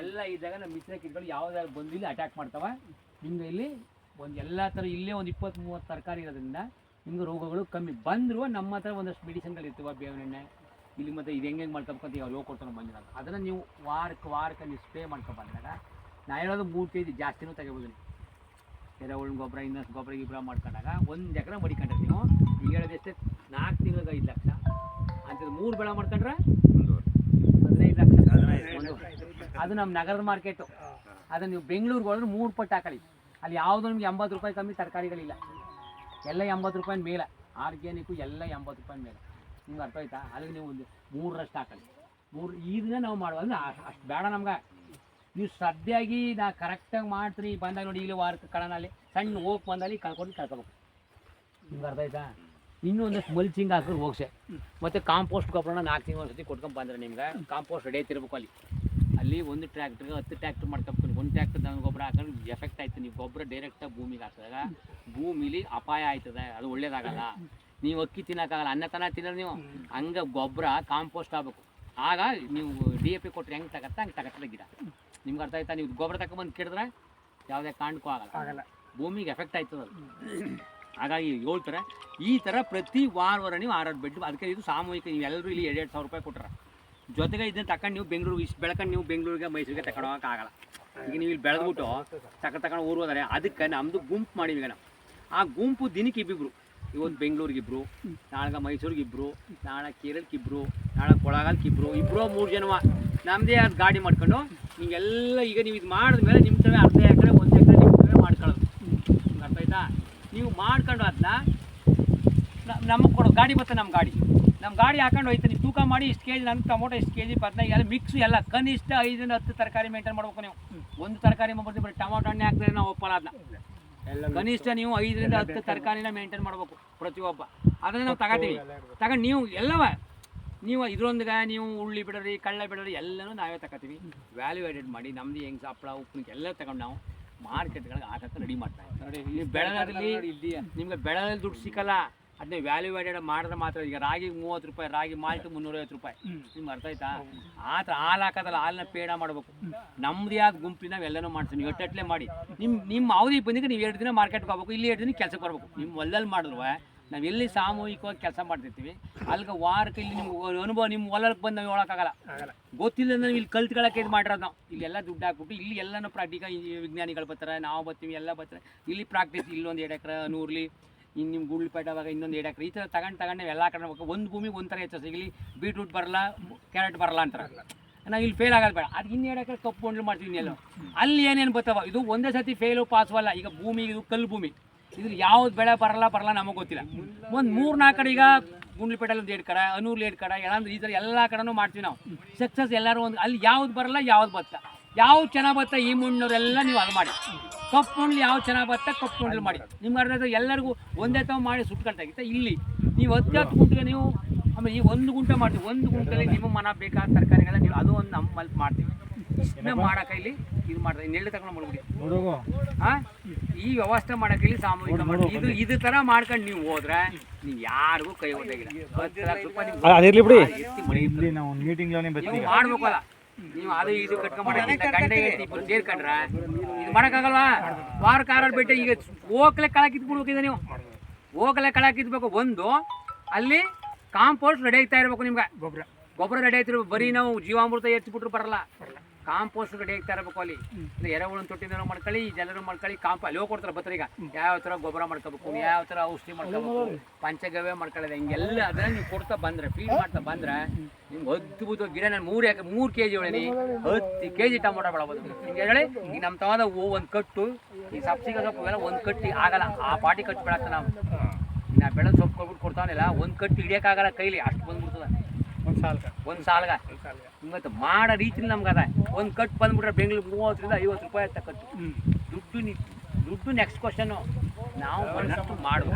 ಎಲ್ಲ ಇದ್ದಾಗ ನಮ್ಮ ಮಿತ್ರ ಕಿಟ್ಗಳು ಯಾವ್ದಾದ್ರು ಬಂದು ಇಲ್ಲಿ ಅಟ್ಯಾಕ್ ಮಾಡ್ತಾವೆ. ನಿಮ್ಗೆ ಇಲ್ಲಿ ಒಂದು ಎಲ್ಲ ಥರ ಇಲ್ಲೇ ಒಂದು ಇಪ್ಪತ್ತು ಮೂವತ್ತು ತರಕಾರಿ ಇರೋದ್ರಿಂದ ನಿಮ್ಗೆ ರೋಗಗಳು ಕಮ್ಮಿ. ಬಂದರೂ ನಮ್ಮ ಹತ್ರ ಒಂದಷ್ಟು ಮೆಡಿಸಿನ್ಗಳು ಇರ್ತವೆ, ಬೇವಿನ ಎಣ್ಣೆ. ಇಲ್ಲಿ ಮತ್ತು ಇದು ಹೆಂಗೆ ಮಾಡ್ಕೋಬೇಕು ಅಂತ ಈಗ ಹೋಗಿ ಬಂದಿರೋದು ಅದನ್ನು ನೀವು ವಾರಕ್ಕೆ ವಾರಕ್ಕೆ ನೀವು ಸ್ಪ್ರೇ ಬಂದಾಗ, ನಾ ಹೇಳೋದು ಮೂರು ಕೆ ಜಿ ಜಾಸ್ತಿನೂ ತೆಗಿಬೋದು ಎರೆಹುಳು ಗೊಬ್ಬರ, ಇನ್ನಷ್ಟು ಗೊಬ್ಬರ ಗಿಬ್ಬರ ಮಾಡ್ಕೊಂಡಾಗ ಒಂದು ಎಕರೆ ಮಡಿಕೊಂಡ್ರೆ ನೀವು. ಈಗ ಹೇಳೋದಷ್ಟೇ ನಾಲ್ಕು ತಿಂಗಳಿಗೆ ಐದು ಲಕ್ಷ. ಅಂಥದ್ದು ಮೂರು ಬೆಳೆ ಮಾಡ್ಕೊಂಡ್ರೆ ಅದು ನಮ್ಮ ನಗರದ ಮಾರ್ಕೆಟು ಅದು ನೀವು ಬೆಂಗಳೂರಿಗೆ ಹೋದ್ರೆ ಮೂರು ಪಟ್ಟು ಹಾಕೊಳ್ಳಿ. ಅಲ್ಲಿ ಯಾವುದು ನಿಮ್ಗೆ ಎಂಬತ್ತು ರೂಪಾಯಿ ಕಮ್ಮಿ ತರಕಾರಿಗಳಿಲ್ಲ. ಎಲ್ಲ ಎಂಬತ್ತು ರೂಪಾಯಿ ಮೇಲೆ. ಆರ್ಗ್ಯಾನಿಕ್ಕು ಎಲ್ಲ ಎಂಬತ್ತು ರೂಪಾಯಿ ಮೇಲೆ. ನಿಮ್ಗೆ ಅರ್ಥ ಆಯ್ತಾ? ಅಲ್ಲಿ ನೀವು ಒಂದು ಮೂರರಷ್ಟು ಹಾಕೊಳ್ಳಿ. ಮೂರು ಇದನ್ನ ನಾವು ಮಾಡುವ ಅಂದ್ರೆ ಅಷ್ಟು ಬೇಡ ನಮ್ಗೆ. ನೀವು ಸದ್ಯಾಗಿ ನಾ ಕರೆಕ್ಟಾಗಿ ಮಾಡ್ತೀರಿ ಬಂದಾಗ ನೋಡಿ ಇಲ್ಲಿ ವಾರಕ್ಕೆ ಕಳನಲ್ಲಿ ಸಣ್ಣ ಹೋಗಿ ಬಂದಲ್ಲಿ ಕಳ್ಕೊಂಡು ಕಳ್ಕೊಬೇಕು. ನಿಮ್ಗೆ ಅರ್ಥ ಆಯ್ತಾ? ಇನ್ನೂ ಒಂದಷ್ಟು ಮಲ್ಚಿಂಗ್ ಹಾಕಿದ್ರೆ ಹೋಗ್ಸೆ. ಮತ್ತು ಕಾಂಪೋಸ್ಟ್ ಗೊಬ್ಬರನ ನಾಲ್ಕು ತಿಂಗಳು ಒಂದ್ಸತಿ ಕೊಟ್ಕೊಂಡು ಬಂದ್ರೆ ನಿಮ್ಗೆ ಕಾಂಪೋಸ್ಟ್ ರೆಡಿ ಆಯ್ತಿರ್ಬೇಕು ಅಲ್ಲಿ. ಅಲ್ಲಿ ಒಂದು ಟ್ರ್ಯಾಕ್ಟ್ರಿಗೆ ಹತ್ತು ಟ್ರ್ಯಾಕ್ಟರ್ ಮಾಡ್ಕೊಬೇಕು ಒಂದು ಟ್ರ್ಯಾಕ್ಟರ್ ದನ ಗೊಬ್ಬರ ಹಾಕೊಂಡು ಎಫೆಕ್ಟ್ ಆಯ್ತು. ನೀವು ಗೊಬ್ಬರ ಡೈರೆಕ್ಟಾಗಿ ಭೂಮಿಗೆ ಹಾಕಿದಾಗ ಭೂಮಿಲಿ ಅಪಾಯ ಆಯ್ತದೆ ಅದು ಒಳ್ಳೇದಾಗಲ್ಲ. ನೀವು ಅಕ್ಕಿ ತಿನ್ನೋಕ್ಕಾಗಲ್ಲ ಅನ್ನ ತನ ತಿನ್ನೋದು ನೀವು. ಹಂಗೆ ಗೊಬ್ಬರ ಕಾಂಪೋಸ್ಟ್ ಆಗಬೇಕು. ಆಗ ನೀವು ಡಿ ಎ ಪಿ ಕೊಟ್ಟರೆ ಹೆಂಗೆ ತಗತ್ತೆ ಹಂಗೆ ತಗತ್ತದ ಗಿಡ. ನಿಮ್ಗೆ ಅರ್ಥ ಆಯ್ತಾ? ನೀವು ಗೊಬ್ಬರ ತಗೊಂಬಂದು ಕೆಡಿದ್ರೆ ಯಾವುದೇ ಕಾರಣಕ್ಕೂ ಆಗಲ್ಲ. ಆಗಲ್ಲ. ಭೂಮಿಗೆ ಎಫೆಕ್ಟ್ ಆಯ್ತದ ಹಾಗಾಗಿ ಹೇಳ್ತಾರೆ ಈ ಥರ ಪ್ರತಿ ವಾರ ವಾರ ನೀವು ಆರಾರು ಬೆಡ್ ಅದಕ್ಕೆ ಇದು ಸಾಮೂಹಿಕ ನೀವು ಎಲ್ಲರೂ ಇಲ್ಲಿ ಎರಡು ಎರಡು ಸಾವಿರ ರೂಪಾಯಿ ಕೊಟ್ರ. ಜೊತೆಗೆ ಇದನ್ನ ತಕೊಂಡು ನೀವು ಬೆಂಗಳೂರಿಗೆ ಇಷ್ಟು ಬೆಳ್ಕೊಂಡು ನೀವು ಬೆಂಗಳೂರಿಗೆ ಮೈಸೂರಿಗೆ ತಗೊಂಡು ಹೋಗೋಕ್ಕಾಗಲ್ಲ ಈಗ ನೀವು ಇಲ್ಲಿ ಬೆಳೆದ್ಬಿಟ್ಟು ತಕ ತಗೊಂಡು ಊರು ಹೋದರೆ ಅದಕ್ಕೆ ನಮ್ಮದು ಗುಂಪು ಮಾಡಿವಿ ಈಗ ನಾವು. ಆ ಗುಂಪು ದಿನಕ್ಕೆ ಇಬ್ಬಿಬ್ರು. ಇವತ್ತು ಬೆಂಗಳೂರಿಗೆ ಇಬ್ರು ನಾಳೆ ಮೈಸೂರಿಗೆ ಇಬ್ರು ನಾಳೆ ಕೇರಳಕ್ಕೆ ಇಬ್ರು ನಾಳೆ ಕೊಳಗಾಲಕ್ಕೆ ಇಬ್ಬರು ಇಬ್ರು ಮೂರು ಜನ ನಮ್ಮದೇ ಆದ ಗಾಡಿ ಮಾಡ್ಕೊಂಡು ನಿಮಗೆಲ್ಲ ಈಗ ನೀವು ಇದು ಮಾಡಿದ್ಮೇಲೆ ನಿಮ್ಮ ತವೇ ಅರ್ಧ ಎಕರೆ ಒಂದು ಎಕರೆ ನಿಮ್ಮ ತವೇ ಮಾಡ್ಕೊಳ್ಳೋದು. ಅರ್ಥ ಆಯ್ತಾ ನೀವು ಮಾಡ್ಕೊಂಡು ಅದನ್ನ ನಮಗೆ ಕೊಡೋ. ಗಾಡಿ ಬರ್ತದೆ ನಮ್ಮ ಗಾಡಿ. ನಮ್ಮ ಗಾಡಿ ಹಾಕೊಂಡು ಹೋಯ್ತೀನಿ ತೂಕ ಮಾಡಿ ಇಷ್ಟು ಕೆ ಜಿ ನನ್ನ ಟೊಮೊಟೊ ಇಷ್ಟು ಕೆ ಜಿ ಬದನೆಕಾಯಿ ಎಲ್ಲ ಮಿಕ್ಸ್ ಎಲ್ಲ ಕನಿಷ್ಠ ಐದರಿಂದ ಹತ್ತು ತರಕಾರಿ ಮೇಂಟೈನ್ ಮಾಡ್ಬೇಕು ನೀವು. ಒಂದು ತರಕಾರಿ ಮಾಡ್ಬೋದು ಬರೀ ಟೊಮೊಟೊ ಹಣ್ಣೆ ಹಾಕಿದ್ರೆ ನಾವು ಒಪ್ಪಲ್ಲ ಅದನ್ನ ಕನಿಷ್ಠ ನೀವು ಐದರಿಂದ ಹತ್ತು ತರಕಾರಿನ ಮೇಂಟೈನ್ ಮಾಡ್ಬೇಕು ಪ್ರತಿಯೊಬ್ಬ. ಅದನ್ನ ನಾವು ತಗೋತೀವಿ. ತಗೊಂಡು ನೀವು ಎಲ್ಲವ ನೀವು ಇದ್ರೊಂದಿಗೆ ನೀವು ಉಳ್ಳಿ ಬಿಡೋರಿ ಕಳ್ಳ ಬಿಡೋರಿ ಎಲ್ಲನೂ ನಾವೇ ತಗೋತೀವಿ. ವ್ಯಾಲ್ಯೂ ಆಡೆಡ್ ಮಾಡಿ ನಮ್ದು ಹೆಂಗೆ ಹಪ್ಪಳ ಉಪ್ಪಿನ ಎಲ್ಲ ತಗೊಂಡು ನಾವು ಮಾರ್ಕೆಟ್ಗಳಿಗೆ ಹಾಕಕ್ಕೆ ರೆಡಿ ಮಾಡ್ತಾ ಇದ್ದೀವಿ. ನೀವು ಬೆಳೆದಲ್ಲಿ ನಿಮ್ಗೆ ಬೆಳೆದಲ್ಲಿ ದುಡ್ಡು ಸಿಕ್ಕಲ್ಲ. ಅದನ್ನ ವ್ಯಾಲ್ಯೂ ಆಡೆಡ್ ಮಾಡಿದ್ರೆ ಮಾತ್ರ ಈಗ ರಾಗಿ ಮೂವತ್ತು ರೂಪಾಯಿ ರಾಗಿ ಮಾಲ್ಟ್ ಮುನ್ನೂರೈವತ್ತು ರೂಪಾಯಿ. ನಿಮ್ಗೆ ಅರ್ಥ ಆಯ್ತಾ? ಆ ಥರ ಹಾಲು ಹಾಕೋದಲ್ಲ ಹಾಲನ್ನ ಪೇಡ ಮಾಡಬೇಕು. ನಮ್ಮದೇ ಆದ ಗುಂಪಿನ ನಾವೆಲ್ಲನೂ ಮಾಡ್ತೀನಿ ನೀವು ಎಟ್ಟಟ್ಲೆ ಮಾಡಿ. ನಿಮ್ಮ ನಿಮ್ಮ ಅವಧಿ ಬಂದಿಗೆ ನೀವು ಎರಡು ದಿನ ಮಾರ್ಕೆಟ್ಗೆ ಹೋಗ್ಬೇಕು ಇಲ್ಲಿ ಎರಡು ದಿನ ಕೆಲಸಕ್ಕೆ ಬರ್ಬೇಕು. ನಿಮ್ಮ ಹೊಲದಲ್ಲಿ ಮಾಡಿದ್ರು ನಾವು ಎಲ್ಲಿ ಸಾಮೂಹಿಕವಾಗಿ ಕೆಲಸ ಮಾಡ್ತಿರ್ತೀವಿ ಅಲ್ಲಿಗೆ ವಾರಕ್ಕೆ ಇಲ್ಲಿ ನಿಮ್ಗೆ ಅನುಭವ ನಿಮ್ಮ ಹೊಲಕ್ಕೆ ಬಂದು ನಾವು ಹೇಳೋಕ್ಕಾಗಲ್ಲ. ಗೊತ್ತಿಲ್ಲ ನಾವು ಇಲ್ಲಿ ಕಲ್ತ್ಕೊಳ್ಳೋಕೆ ಇದು ಮಾಡಿರೋದು ನಾವು. ಇಲ್ಲೆಲ್ಲ ದುಡ್ಡು ಹಾಕ್ಬಿಟ್ಟು ಇಲ್ಲಿ ಎಲ್ಲನೂ ಪ್ರಾಕ್ಟಿಕ ವಿಜ್ಞಾನಿಗಳು ಬರ್ತಾರೆ ನಾವು ಬರ್ತೀವಿ ಎಲ್ಲ ಬರ್ತಾರೆ. ಇಲ್ಲಿ ಪ್ರಾಕ್ಟೀಸ್ ಇಲ್ಲೊಂದು ಎರಡು ಎಕರೆ ನೂರ್ಲಿ. ಇನ್ನು ನಿಮ್ಮ ಗುಂಡ್ಲಪೇಟೆವಾಗ ಇನ್ನೊಂದು ಎರಡು ಎಕರೆ. ಈ ಥರ ತಗೊಂಡು ತಗೊಂಡು ಎಲ್ಲ ಕಡೆ ಹೋಗ್ಬೇಕು. ಒಂದು ಭೂಮಿಗೆ ಒಂಥರ ಥರ ಹೆಚ್ಚು. ಇಲ್ಲಿ ಬೀಟ್ರೂಟ್ ಬರಲ್ಲ ಕ್ಯಾರೆಟ್ ಬರಲ್ಲ ಅಂತಾರೆ. ನಾವು ಇಲ್ಲಿ ಫೇಲ್ ಆಗೋದು ಬೇಡ. ಅದಕ್ಕೆ ಇನ್ನೆರಡು ಎಕರೆ ಕಪ್ಪು ಬಂಡ್ಲು ಮಾಡ್ತೀವಿ ಇನ್ನೆಲ್ಲೋ ಅಲ್ಲಿ ಏನೇನು ಬರ್ತಾವ ಇದು ಒಂದೇ ಸತಿ ಫೇಲು ಪಾಸು ಅಲ್ಲ. ಈಗ ಭೂಮಿ, ಇದು ಕಲ್ಲು ಭೂಮಿ. ಇದ್ರ ಯಾವ್ದು ಬೆಳೆ ಬರಲ್ಲ ಬರಲ್ಲ ನಮಗೆ ಗೊತ್ತಿಲ್ಲ. ಒಂದು ಮೂರು ನಾಲ್ಕು ಕಡೆ ಈಗ ಗುಂಡ್ಲಪೇಟೆಲಿ ಒಂದು ಎರಡು ಕಡೆ, ಅನೂರ್ಲಿ ಎರಡು ಕಡೆ ಎಲ್ಲಂದ್ರೆ ಈ ಥರ ಎಲ್ಲ ಕಡೆನೂ ಮಾಡ್ತೀವಿ ನಾವು. ಸಕ್ಸಸ್ ಎಲ್ಲರೂ ಒಂದು ಅಲ್ಲಿ ಯಾವ್ದು ಬರಲ್ಲ ಯಾವ್ದು ಬತ್ತ? ಯಾವ್ದು ಚೆನ್ನಾಗಿ ಬತ್ತ? ಈ ಮುಣ್ಣವರೆಲ್ಲ ನೀವು ಅದು ಮಾಡಿ. ಕಪ್ಪು ಮಣ್ಣು ಯಾವ ಚೆನ್ನಾಗಿ ಬರುತ್ತೆ ಕಪ್ಪು ಮಣ್ಣಲ್ಲಿ ಮಾಡಿ. ನಿಮ್ಗೆ ಅರ್ಥ ಆಯ್ತಾ? ಎಲ್ಲರಿಗೂ ಒಂದೇ ತಾವು ಮಾಡಿ ಸುಟ್ಕೊಳ್ತಾಗಿತ್ತ ಇಲ್ಲಿ ನೀವು ಹತ್ತು ಹತ್ತು ಗುಂಟೆಗೆ ನೀವು ಆಮೇಲೆ ಈ ಒಂದು ಗುಂಟೆ ಮಾಡ್ತೀವಿ. ಒಂದು ಗುಂಟೆಲಿ ನಿಮ್ಮ ಮನ ಬೇಕಾದ ತರಕಾರಿಗಳ ನೀವು ಅದು ಒಂದು ನಮ್ಮ ಮಲ್ಪ್ ಮಾಡ್ತೀವಿ. ಇದನ್ನ ಮಾಡೋಕೆ ಇಲ್ಲಿ ಇದು ಮಾಡ್ತಾರೆ ನೆಳ್ಳು ತಗೊಂಡು ಮಾಡ್ಬಿಡಿ ಹಾಂ ಆ? ಈ ವ್ಯವಸ್ಥೆ ಮಾಡೋಕೆ ಇಲ್ಲಿ ಸಾಮೂಹಿಕ ಮಾಡಿ ಇದು ಇದು ತರ ಮಾಡ್ಕೊಂಡು ನೀವು ಹೋದ್ರೆ ನೀವು ಯಾರಿಗೂ ಕೈ ನೀವು ಮಾಡ್ಬೇಕಲ್ಲ ನೀವು ಅದು ಇದು ಕಟ್ಕೊಂಡ್ಬಿಟ್ಟು ಗಂಡ ಸೇರ್ಕೊಂಡ್ರೆ ಇದು ವಾರಕ್ಕೆ ವಾರ ಕಾರಲ್ಲಿ ಬಿಟ್ಟು ಈಗ ಹೋಗ್ಲೆ ಕಳ ಕಿತ್ಬಿಡ್ಬೇಕಿದೆ ನೀವು. ಹೋಗ್ಲೆ ಕಳ ಕಿತ್ಬೇಕು ಒಂದು ಅಲ್ಲಿ ಕಾಂಪೋಸ್ಟ್ ರೆಡಿ ಆಗ್ತಾ ಇರ್ಬೇಕು ನಿಮ್ಗೆ. ಗೊಬ್ಬರ ಗೊಬ್ಬರ ರೆಡಿ ಆಯ್ತಿರ್ಬೇಕು ಬರೀ ನಾವು ಜೀವಾಮೃತ ಎತ್ತಿಬಿಟ್ರು ಬರಲ್ಲ. ಕಾಂಪೋಸ್ಟ್ ರೆಡಿ ಹೇಗೆ ಇರಬೇಕು ಅಲ್ಲಿ? ಎರೆಹುಳು ತೊಟ್ಟಿನೂ ಮಾಡ್ಕೊಳ್ಳಿ ಇದೆಲ್ಲರೂ ಮಾಡ್ಕೊಳ್ಳಿ ಕಾಂಪ ಅಲ್ಲಿ ಕೊಡ್ತಾರೆ ಬರ್ತಾರೆ ಈಗ. ಯಾವ ಥರ ಗೊಬ್ಬರ ಮಾಡ್ಕೋಬೇಕು ಯಾವ ಥರ ಔಷಧಿ ಮಾಡ್ಕೋಬೇಕು ಪಂಚಗವ್ಯ ಮಾಡ್ಕೊಳ್ಳೋದು ಹಿಂಗೆಲ್ಲ ಅದನ್ನ ನೀವು ಕೊಡ್ತಾ ಬಂದ್ರೆ ಫೀಡ್ ಮಾಡ್ತಾ ಬಂದ್ರೆ ನಿಮ್ಗೆ ಅದ್ಭುತ ಗಿಡ ನಾನು ಮೂರು ಯಾಕೆ ಮೂರು ಕೆ ಜಿ ಹೇಳಿ ಹತ್ತು ಕೆ ಜಿ ಟೊಮೊಟೊ ಬೆಳಬೋದು. ಹಿಂಗೆ ಹೇಳಿ ಈಗ ನಮ್ಮ ತವಾದ ಒಂದು ಕಟ್ಟು ಈ ಸಬ್ಸಿಗೆ ಸೊಪ್ಪು ಎಲ್ಲ ಒಂದು ಕಟ್ಟಿ ಆಗಲ್ಲ. ಆ ಪಾಟಿ ಕಟ್ಟು ಬೆಳತ್ತೆ ನಾವು. ನಾ ಬೆಳೆದ ಸೊಪ್ಪು ಕೊಟ್ಬಿಟ್ಟು ಕೊಡ್ತಾವನಿಲ್ಲ ಒಂದು ಕಟ್ಟು ಹಿಡಿಯೋಕ್ಕಾಗಲ್ಲ ಕೈಲಿ ಅಷ್ಟು ಬಂದ್ಬಿಡ್ತದೆ. ಒಂದು ಸಾಲ್ಗ. ಇವತ್ತು ಮಾಡೋ ರೀತಿಲಿ ನಮ್ಗೆ ಅದ ಒಂದು ಕಟ್ ಬಂದ್ಬಿಟ್ರೆ ಬೆಂಗಳೂರು ಮೂವತ್ತರಿಂದ ಐವತ್ತು ರೂಪಾಯಿ ಅಂತ ಕಟ್ಟು. ದುಡ್ಡು ದುಡ್ಡು ನೆಕ್ಸ್ಟ್ ಕ್ವಶನು ನಾವು ಮನಸ್ಸು ಮಾಡುವ.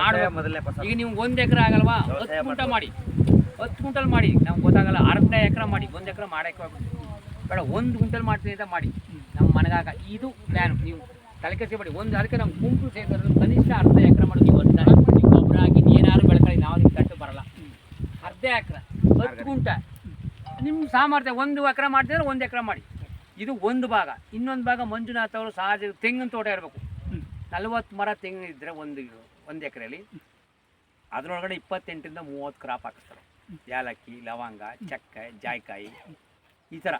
ಮಾಡುವ. ಈಗ ನಿಮ್ಗೆ ಒಂದು ಎಕರೆ ಆಗಲ್ವಾ? ಹತ್ತು ಕುಂಟಲ್ ಮಾಡಿ. ಹತ್ತು ಗುಂಟಲ್ ಮಾಡಿ. ನಮ್ಗೆ ಗೊತ್ತಾಗಲ್ಲ. ಅರ್ಧ ಎಕರೆ ಮಾಡಿ. ಒಂದು ಎಕರೆ ಮಾಡಕ್ಕೆ ಬೇಡ ಒಂದು ಗುಂಟಲ್ ಮಾಡ್ತೀನಿ ಅಂತ ಮಾಡಿ. ನಮ್ಮ ಮನೆಗಾಗ ಇದು ಪ್ಲ್ಯಾನ್ ನೀವು ತಲೆ ಮಾಡಿ ಒಂದು ಅದಕ್ಕೆ ನಮ್ಗೆ ಗುಂಪು ಸೇರಿದ್ರು ಕನಿಷ್ಠ ಅರ್ಧ ಎಕರೆ ಮಾಡಿ ನೀವು ನೀವು ಗೊಬ್ಬರ ಹಾಕಿ ಏನಾದ್ರು ಬೆಳ್ಕೊಳ್ಳಿ. ನಾವು ನಿಮ್ಗೆ ಕಟ್ಟು ಅರ್ಧ ಎಕರೆ, ಹತ್ತು ಗುಂಟ. ನಿಮ್ಮ ಸಾಮರ್ಥ್ಯ ಒಂದು ಎಕರೆ ಮಾಡ್ತಿದ್ರೆ ಒಂದು ಎಕರೆ ಮಾಡಿ. ಇದು ಒಂದು ಭಾಗ. ಇನ್ನೊಂದು ಭಾಗ ಮಂಜುನಾಥ್ ಅವರು ಸಹಜ ತೆಂಗಿನ ತೋಟ ಇರಬೇಕು. ನಲ್ವತ್ತು ಮರ ತೆಂಗಿನ ಇದ್ದರೆ ಒಂದು ಒಂದು ಎಕರೆಯಲ್ಲಿ ಅದರೊಳಗಡೆ ಇಪ್ಪತ್ತೆಂಟರಿಂದ ಮೂವತ್ತು ಕ್ರಾಪ್ ಹಾಕಿಸ್ತಾರೆ. ಏಲಕ್ಕಿ, ಲವಂಗ, ಚಕ್ಕೆ, ಜಾಯ್ಕಾಯಿ, ಈ ಥರ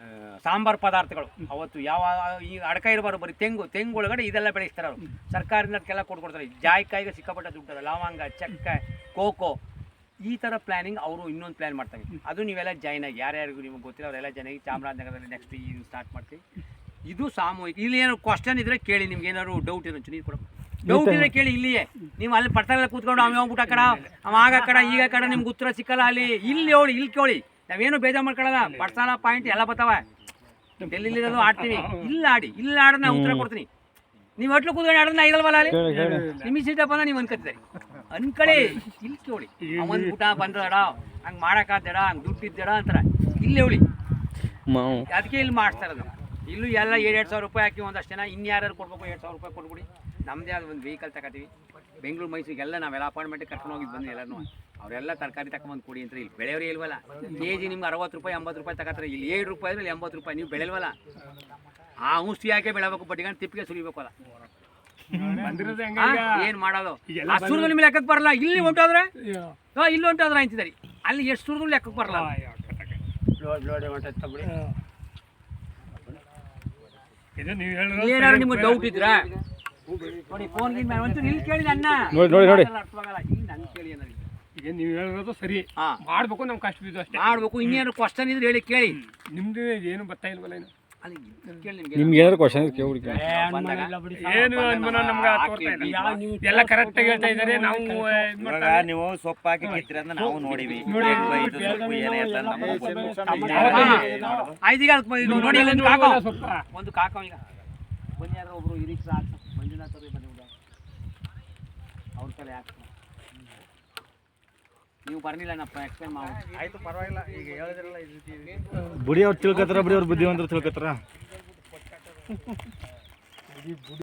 ಸಾಂಬಾರು ಸಾಂಬಾರ್ ಪದಾರ್ಥಗಳು. ಅವತ್ತು ಯಾವ, ಈ ಅಡಕ ಇರಬಾರ್ದು, ಬರೀ ತೆಂಗು ತೆಂಗು ಒಳಗಡೆ ಇದೆಲ್ಲ ಬೆಳೆಸ್ತಾರೆ ಅವರು. ಸರ್ಕಾರದಿಂದ ಅದಕ್ಕೆಲ್ಲ ಕೊಟ್ಕೊಡ್ತಾರೆ. ಜಾಯ್ಕಾಯಿಗೆ ಸಿಕ್ಕಾಪಟ್ಟೆ ದುಡ್ಡು ಲವಂಗ, ಚಕ್ಕೆ, ಕೋಕೋ ಈ ಥರ ಪ್ಲಾನಿಂಗ್ ಅವರು ಇನ್ನೊಂದು ಪ್ಲಾನ್ ಮಾಡ್ತಾರೆ ಅದು ನೀವೆಲ್ಲ ಜಾಯ್ನ್ ಆಗಿ ಯಾರ್ಯಾರಿಗೂ ನಿಮಗೆ ಗೊತ್ತಿಲ್ಲ ಅವರೆಲ್ಲ ಜಾಯ್ನ್ ಆಗಿ ಚಾಮರಾಜನಗರದಲ್ಲಿ ನೆಕ್ಸ್ಟ್ ಈ ಸ್ಟಾರ್ಟ್ ಮಾಡ್ತೀವಿ. ಇದು ಸಾಮೂಹಿಕ ಇಲ್ಲಿ ಏನಾದ್ರು ಕ್ವಶನ್ ಇದ್ರೆ ಕೇಳಿ ನಿಮ್ಗೆ ಏನಾದ್ರು ಡೌಟ್ ಇರೋ ನೀರು ಕೊಡ. ಡೌಟ್ ಇದ್ರೆ ಕೇಳಿ ಇಲ್ಲಿಯೇ. ನೀವು ಅಲ್ಲಿ ಪಡ್ತಾರೆಲ್ಲ ಕೂತ್ಕೊಂಡು ಅವ್ನು ಹೋಗ್ಬಿಟ್ಟ ಕಡ ಅವ ಆಗ ಕಡ ಈಗ ಕಡ ನಿಮ್ಗೆ ಉತ್ತರ ಸಿಕ್ಕಲ್ಲ ಅಲ್ಲಿ. ಇಲ್ಲಿ ಹೇಳಿ ಇಲ್ಲಿ ಕೇಳಿ. ನಾವೇನು ಬೇಜಾರು ಮಾಡ್ಕೊಳ್ಳಲ್ಲ. ಪಡ್ಸಾಲ ಪಾಯಿಂಟ್ ಎಲ್ಲ ಬರ್ತಾವ. ಎಲ್ಲಿರೋದು ಆಡ್ತೀವಿ. ಇಲ್ಲ ಆಡಿ ಇಲ್ಲ ಆಡೋದು ನಾ ಉತ್ತರ ಕೊಡ್ತೀನಿ. ನೀವು ಅಟ್ಲು ಕೂತ್ಕೊಂಡು ಆಡೋದು ನಾ ಇರಲ್ವಲ್ಲ ಅಲ್ಲಿ ನಿಮಗೆ ಸಿಟ್ಟಪ್ಪ ನೀವು ಅನ್ಕೋತೀರಿ ಅನ್ಕಳಿ. ಇಲ್ಲಿ ಕೇಳಿ ಅವನ್ ಊಟ ಬಂದಡ ಮಾಡಕ್ ಮಾಡೋಕ್ಕಾಗ್ದಡ ಹಂಗ್ ದುಡ್ಡು ಇದ್ದಡ ಅಂತಾರ. ಇಲ್ಲಿ ಹೇಳಿ ಅದಕ್ಕೆ ಇಲ್ಲಿ ಮಾಡ್ತಾ ಇರೋದು ಇಲ್ಲೂ ಎಲ್ಲ ಎರಡು ಸಾವಿರ ರೂಪಾಯಿ ಹಾಕಿ ಒಂದಷ್ಟು ಜನ ಇನ್ಯಾರು ಕೊಡ್ಬೇಕು ಎರಡು ಸಾವಿರ ರೂಪಾಯಿ ಕೊಟ್ಬಿಡಿ. ನಮ್ಮದೇ ಆದ ಒಂದು ವೆಹಿಕಲ್ ತಗೋತೀವಿ. ಬೆಂಗಳೂರು ಮೈಸೂರಿಗೆಲ್ಲ ನಾವೆಲ್ಲ ಅಪಾಯಿಂಟ್ಮೆಂಟ್ ಕರ್ಕೊಂಡು ಹೋಗಿದ್ದು ಬಂದು ಎಲ್ಲರೂ ಅವರೆಲ್ಲ ತರಕಾರಿ ತಗೊಂಬಂದು ಕೊಡಿ ಅಂತ ಇಲ್ಲಿ ಬೆಳೆಯೋರೇ ಇಲ್ವಲ್ಲ? ಕೆ ಜಿ ನಿಮ್ಗೆ ಅರವತ್ತು ರೂಪಾಯಿ ಎಂಬತ್ತು ರೂಪಾಯಿ ತಗೋತಾರೆ. ಇಲ್ಲಿ ಏಳು ರೂಪಾಯಿ ಅಂದ್ರೆ ಎಂಬತ್ತು ರೂಪಾಯಿ. ನೀವು ಬೆಳೆಲ್ವಲ್ಲ ಆ ಔಷಧಿ ಹಾಕಿ ಬೆಳಬೇಕು? ಬಡ್ಡಿಗಂಡು ತಿಪ್ಪಿಗೆ ಸುರಿಬೇಕು ಅಲ್ಲ. ಬಂದಿರೋದು ಆ, ಏನ್ ಮಾಡೋದು? ಆ ಸುರಿದು ನಿಮ್ಗೆ ಲೆಕ್ಕಕ್ಕೆ ಬರಲ್ಲ. ಇಲ್ಲಿ ಹೊಂಟೋದ್ರೆ ಹಾ, ಇಲ್ಲಿ ಹೊಂಟೋದ್ರೆ ಅಂತಿದ್ದಾರೆ ಅಲ್ಲಿ ಎಷ್ಟು ಸುರದ್ ಲೆಕ್ಕಕ್ಕೆ ಬರಲ್ಲ. ಇದು ನೀವು ಹೇಳಿರೋದು ಏನಾದ್ರು ನಿಮ್ಗೆ ಡೌಟ್ ಇದ್ರಾ? ನೋಡಿ ಫೋನ್ ಗಿನ್ ಮೇಲೆ ಒಂಚೂರು ಇಲ್ಲಿ ಕೇಳಿ ಅಣ್ಣ. ನೋಡಿ, ನೋಡಿ, ನೋಡಿ. ಅರ್ಥವಾಗಲ್ಲ ಇಲ್ಲಿ ನನ್ನ ಕೇಳಿ ಏನಾದ್ರು ಈಗ ನೀವು ಹೇಳಿರೋದು ಸರಿ. ಮಾಡ್ಬೇಕು ನಮ್ ಕಷ್ಟ ಬಿದ್ದು ಅಷ್ಟೇ. ಮಾಡ್ಬೇಕು. ಇನ್ನೇನು ಕ್ವಶನ್ ಇದ್ರೆ ಹೇಳಿ ಕೇಳಿ. ನಿಮ್ದು ಏನು ಬರ್ತಾ ಇಲ್ವಲ್ಲ ಕೇಳಿ ನಿಮ್ಗೆ ನಿಮ್ಗೆ ಏನಾದ್ರು ಕ್ವಶನ್ ಕೇಳ್ಬಿಡಿ ಬಂದಾಗ? ಏನು ಅನುಮಾನ ನಮ್ಗೆ ತೋರ್ತಾ ಇಲ್ಲ. ಎಲ್ಲ ಕರೆಕ್ಟ್ ಆಗಿ ಹೇಳ್ತಾ ಇದಾರೆ ನಾವು ಇದ್ ಮಾಡ್ತಾ ಇವಾಗ ನೀವು ಸೊಪ್ಪು ಹಾಕಿ ಕಿತ್ತೀರಿ ಅಂತ ನಾವು ನೋಡಿವಿ. ನೋಡಿ. ಇದು ಸೊಪ್ಪು ಏನೇ ಅಂತ ನಮಗೂ. ಆಯ್ತು ಈಗ ಅದಕ್ಕೆ ಇದು ನೋಡಿ ಇಲ್ಲಿ ಒಂದು ಕಾಕೋ. ಒಂದು ಕಾಕೋ ಈಗ. ಬನ್ನಿ ಯಾರೋ ಒಬ್ರು ಮಂಜುನಾಥ್ ಅವ್ರಿಗೆ ಬಂದಿಬಿಡ ಅವ್ರ ಕಲೆ ಹಾಕ್ಸ ನೀವು ಬರ್ಲಿಲ್ಲ ನಪ್ಪ ಎಕ್ಸ್ಪ್ಲೇನ್ ಮಾಡಿ. ಆಯ್ತು ಪರವಾಗಿಲ್ಲ ಈಗ ಹೇಳಿದ್ರಲ್ಲ ಇದು ಬಿಡಿ ಅವ್ರು ತಿಳ್ಕೊತಾರ ಬಿಡಿ ಅವ್ರು ಬುದ್ಧಿವಂತರು ತಿಳ್ಕೊತಾರ